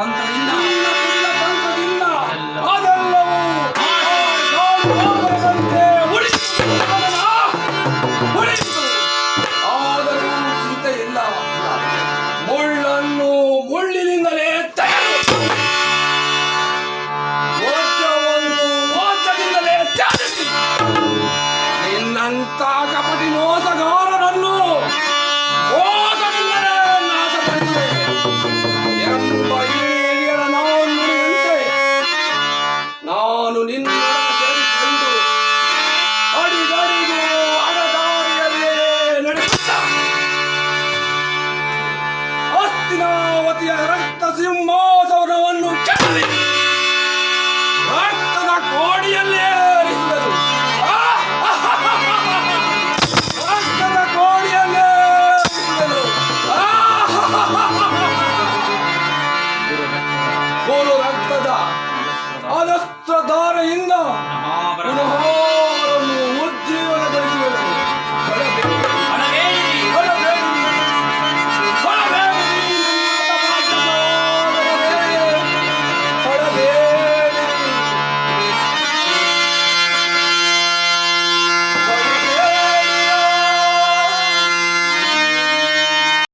ತಂತ್ರದಿಂದ ಎಲ್ಲ- ಅದೆಲ್ಲವೂ ಉಳಿಯಿತು. ಆದರೂ ಚಿಂತೆ ಇಲ್ಲ ಮುಳ್ಳನ್ನು ಮುಳ್ಳಿನಿಂದಲೇ ತ್ಯಾಜಿಸಿ ನಿನ್ನಂತ Brasil morre!